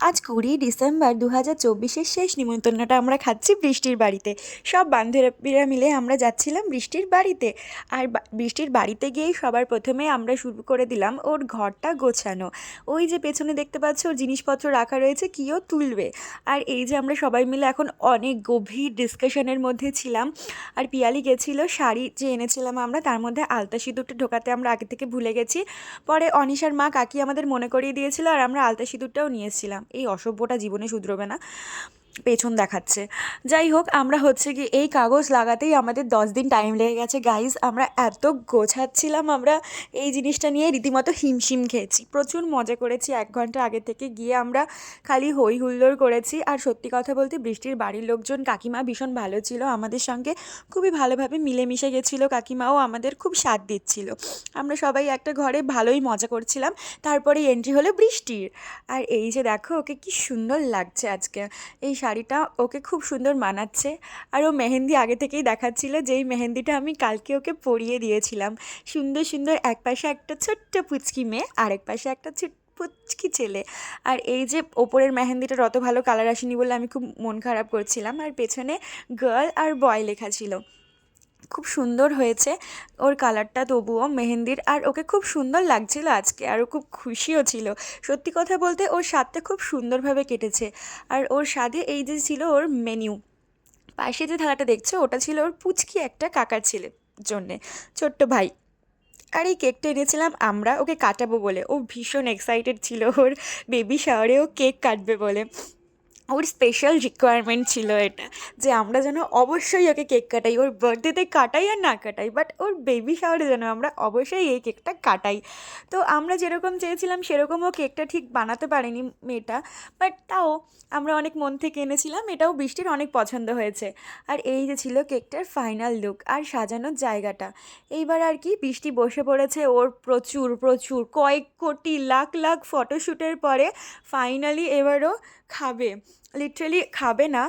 আজ কুড়ি ডিসেম্বর দু হাজার চব্বিশের শেষ নিমন্ত্রণটা আমরা খাচ্ছি বৃষ্টির বাড়িতে। সব বান্ধবীরা মিলে আমরা যাচ্ছিলাম বৃষ্টির বাড়িতে। আর বৃষ্টির বাড়িতে গিয়েই সবার প্রথমে আমরা শুরু করে দিলাম ওর ঘরটা গোছানো। ওই যে পেছনে দেখতে পাচ্ছ ওর জিনিসপত্র রাখা রয়েছে কিও তুলবে। আর এই যে আমরা সবাই মিলে এখন অনেক গভীর ডিসকাশনের মধ্যে ছিলাম। আর পিয়ালি গেছিল শাড়ি যে এনেছিলাম আমরা, তার মধ্যে আলতা সিঁদুরটা ঢোকাতে আমরা আগে থেকে ভুলে গেছি। পরে অনিশার মা কাকি আমাদের মনে করিয়ে দিয়েছিল আর আমরা আলতা সিঁদুরটাও নিয়েছিলাম। এই অসভ্যটা জীবনে শুধরবে না। পেছন দেখাচ্ছে। যাই হোক, আমরা হচ্ছে কি এই কাগজ লাগাতেই আমাদের দশ দিন টাইম লেগে গেছে। গাইজ আমরা এত গোছাচ্ছিলাম আমরা। এই জিনিসটা নিয়ে রীতিমতো হিমশিম খেয়েছি। প্রচুর মজা করেছি। এক ঘণ্টা আগে থেকে গিয়ে আমরা খালি হই হুল্লোড় করেছি। আর সত্যি কথা বলতে, বৃষ্টির বাড়ির লোকজন, কাকিমা ভীষণ ভালো ছিল। আমাদের সঙ্গে খুবই ভালোভাবে মিলেমিশে গেছিল কাকিমাও আমাদের খুব সাথ দিচ্ছিল। আমরা সবাই একটা ঘরে ভালোই মজা করছিলাম। তারপরে এন্ট্রি হলো বৃষ্টির। আর এই যে দেখো, ওকে কি সুন্দর লাগছে আজকে। এই শাড়িটা ওকে খুব সুন্দর মানাচ্ছে। আর ও মেহেন্দি আগে থেকেই দেখাচ্ছিল যে এই মেহেন্দিটা আমি কালকে ওকে পরিয়ে দিয়েছিলাম। সুন্দর সুন্দর এক পাশে একটা ছোট্ট পুচকি মেয়ে, আরেক পাশে একটা ছোট্ট পুচকি ছেলে। আর এই যে ওপরের মেহেন্দিটার অত ভালো কালার আসেনি বলে আমি খুব মন খারাপ করছিলাম। আর পেছনে গার্ল আর বয় লেখা ছিল। খুব সুন্দর হয়েছে। ওর কালারটা তবুও মেহেন্দির আর ওকে খুব সুন্দর লাগছিল আজকে আর ও খুব খুশিও ছিল। সত্যি কথা বলতে ওর স্বাদটা খুব সুন্দরভাবে কেটেছে। আর ওর স্বাদে এই যে ছিল ওর মেনু পাশে যে থালাটা দেখছ ওটা ছিল ওর পুচকি একটা কাকার ছেলের জন্যে, ছোট্ট ভাই। আর এই কেকটা এনেছিলাম আমরা, ওকে কাটাবো বলে। ও ভীষণ এক্সাইটেড ছিল ওর বেবি শাওয়ারে ও কেক কাটবে বলে। ওর স্পেশাল রিকোয়ারমেন্ট ছিল এটা, যে আমরা যেন অবশ্যই ওকে কেক কাটাই, ওর বার্থডেতে কাটাই আর না কাটাই বাট ওর বেবি শাওয়ারে যেন আমরা অবশ্যই এই কেকটা কাটাই। তো আমরা যেরকম চেয়েছিলাম সেরকম ও কেকটা ঠিক বানাতে পারেনি মেয়েটা বাট তাও আমরা অনেক মন থেকে এনেছিলাম, এটাও বৃষ্টির অনেক পছন্দ হয়েছে। আর এই যে ছিল কেকটার ফাইনাল লুক আর সাজানোর জায়গাটা, এইবার আর কি বৃষ্টি বসে পড়েছে ওর প্রচুর প্রচুর, কয়েক কোটি লাখ লাখ ফটোশ্যুটের পরে ফাইনালি এবারও খাবে। লিটারালি খাবে না,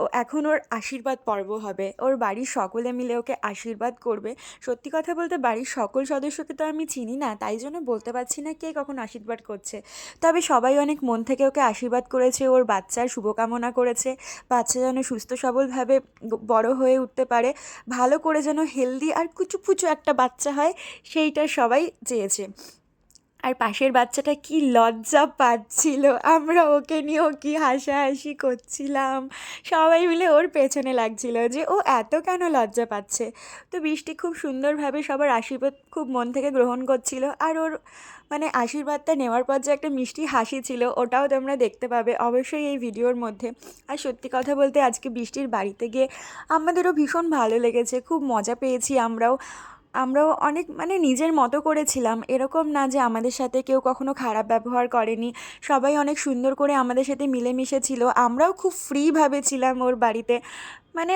ও এখন ওর আশীর্বাদ পর্ব হবে। ওর বাড়ির সকলে মিলে ওকে আশীর্বাদ করবে। সত্যি কথা বলতে বাড়ির সকল সদস্যকে তো আমি চিনি না, তাই জন্য বলতে পারছি না কে কখন আশীর্বাদ করছে। তবে সবাই অনেক মন থেকে ওকে আশীর্বাদ করেছে, ওর বাচ্চার শুভকামনা করেছে, বাচ্চা যেন সুস্থ সবলভাবে বড় হয়ে উঠতে পারে, ভালো করে যেন হেলদি আর কুচুপুচু একটা বাচ্চা হয়, সেইটা সবাই চেয়েছে। আর পাশের বাচ্চাটা কি লজ্জা পাচ্ছিল। আমরা ওকে নিয়েও কি হাসাহাসি করছিলাম। সবাই মিলে ওর পেছনে লাগছিল যে ও এত কেন লজ্জা পাচ্ছে। তো বৃষ্টি খুব সুন্দরভাবে সবার আশীর্বাদ খুব মন থেকে গ্রহণ করছিল। আর ওর মানে আশীর্বাদটা নেওয়ার পর যে একটা মিষ্টি হাসি ছিল, ওটাও তোমরা দেখতে পাবে অবশ্যই এই ভিডিওর মধ্যে। আর সত্যি কথা বলতে আজকে বৃষ্টির বাড়িতে গিয়ে আমাদেরও ভীষণ ভালো লেগেছে। খুব মজা পেয়েছি আমরাও। আমরাও অনেক মানে নিজের মতো করেছিলাম। এরকম না যে আমাদের সাথে কেউ কখনো খারাপ ব্যবহার করেনি। সবাই অনেক সুন্দর করে আমাদের সাথে মিলেমিশে ছিল। আমরাও খুব ফ্রিভাবে ছিলাম ওর বাড়িতে। মানে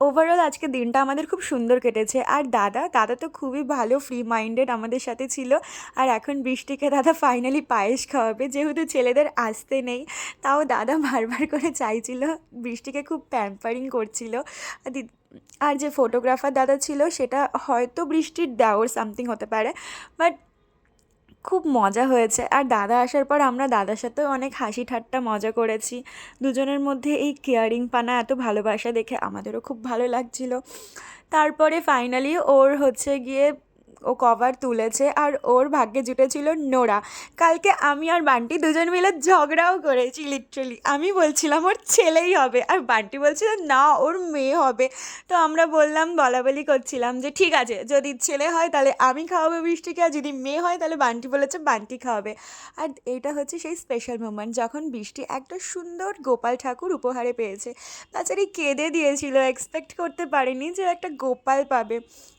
ওভারঅল আজকে দিনটা আমাদের খুব সুন্দর কেটেছে। আর দাদা দাদা তো খুবই ভালো ফ্রি মাইন্ডেড আমাদের সাথে ছিল। আর এখন বৃষ্টিকে দাদা ফাইনালি পায়েস খাওয়াবে। যেহেতু ছেলেদের আসতে নেই, তাও দাদা বারবার করে চাইছিল, বৃষ্টিকে খুব প্যাম্পারিং করছিল। আর যে ফটোগ্রাফার দাদা ছিল, সেটা হয়তো বৃষ্টির দেওর সামথিং হতে পারে। বাট খুব মজা হয়েছে। আর দাদা আসার পর আমরা দাদার সাথেও অনেক হাসি ঠাট্টা মজা করেছি। দুজনের মধ্যে এই কেয়ারিং পানা, এত ভালোবাসা দেখে আমাদেরও খুব ভালো লাগছিল। তারপরে ফাইনালি ওর হচ্ছে গিয়ে ও কভার তুলেছে আর ওর ভাগ্যে জুটেছিল নোরা। কালকে আমি আর বান্টি দুজন মিলে ঝগড়াও করেছি লিটারালি আমি বলছিলাম, ওর ছেলেই হবে। আর বান্টি বলছিল না, ওর মেয়ে হবে। তো আমরা বললাম বলা বলি করছিলাম যে, ঠিক আছে, যদি ছেলে হয় তাহলে আমি খাওয়াবো বৃষ্টিকে, আর যদি মেয়ে হয় তাহলে বান্টি বলেছে বান্টি খাওয়াবে। আর এইটা হচ্ছে সেই স্পেশাল মোমেন্ট যখন বৃষ্টি একটা সুন্দর গোপাল ঠাকুর উপহারে পেয়েছে। তাছাড়া কেঁদে দিয়েছিল এক্সপেক্ট করতে পারিনি যে একটা গোপাল পাবে।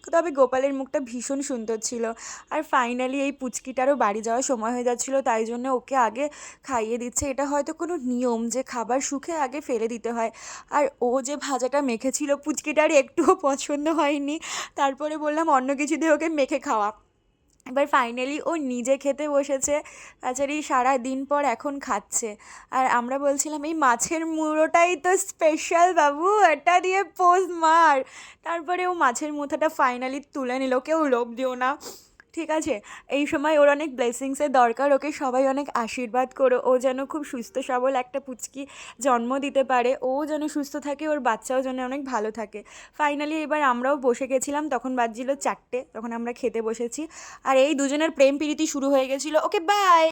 তবে গোপালের মুখটা ভীষণ সুন্দর ছিল। আর ফাইনালি এই পুচকিটারও বাড়ি যাওয়ার সময় হয়ে যাচ্ছিল, তাই জন্য ওকে আগে খাইয়ে দিচ্ছে। এটা হয়তো কোনো নিয়ম যে খাবার সুখে আগে ফেলে দিতে হয়। আর ও যে ভাজাটা মেখেছিল পুচকিটার একটুও পছন্দ হয়নি। তারপরে বললাম, অন্য কিছু দিয়ে ওকে মেখে খাওয়া। এবার ফাইনালি ও নিজে খেতে বসেছে। তাছাড়া সারা দিন পর এখন খাচ্ছে। আর আমরা বলছিলাম, এই মাছের মুড়োটাই তো স্পেশাল বাবু, এটা দিয়ে পোজ মার। তারপরে ও মাছের মুথাটা ফাইনালি তুলে নিল। কেউ লোভ দিও না। ঠিক আছে? এই সময় ওর অনেক ব্লেসিংসের দরকার। ওকে সবাই অনেক আশীর্বাদ করো। ও যেন খুব সুস্থ, সবল একটা পুচকি জন্ম দিতে পারে। ও যেন সুস্থ থাকে, ওর বাচ্চাও যেন অনেক ভালো থাকে। ফাইনালি এবার আমরাও বসে গেছিলাম। তখন বাজছিল চারটে। তখন আমরা খেতে বসেছি। আর এই দুজনের প্রেম প্রীতি শুরু হয়ে গেছিল। Okay bye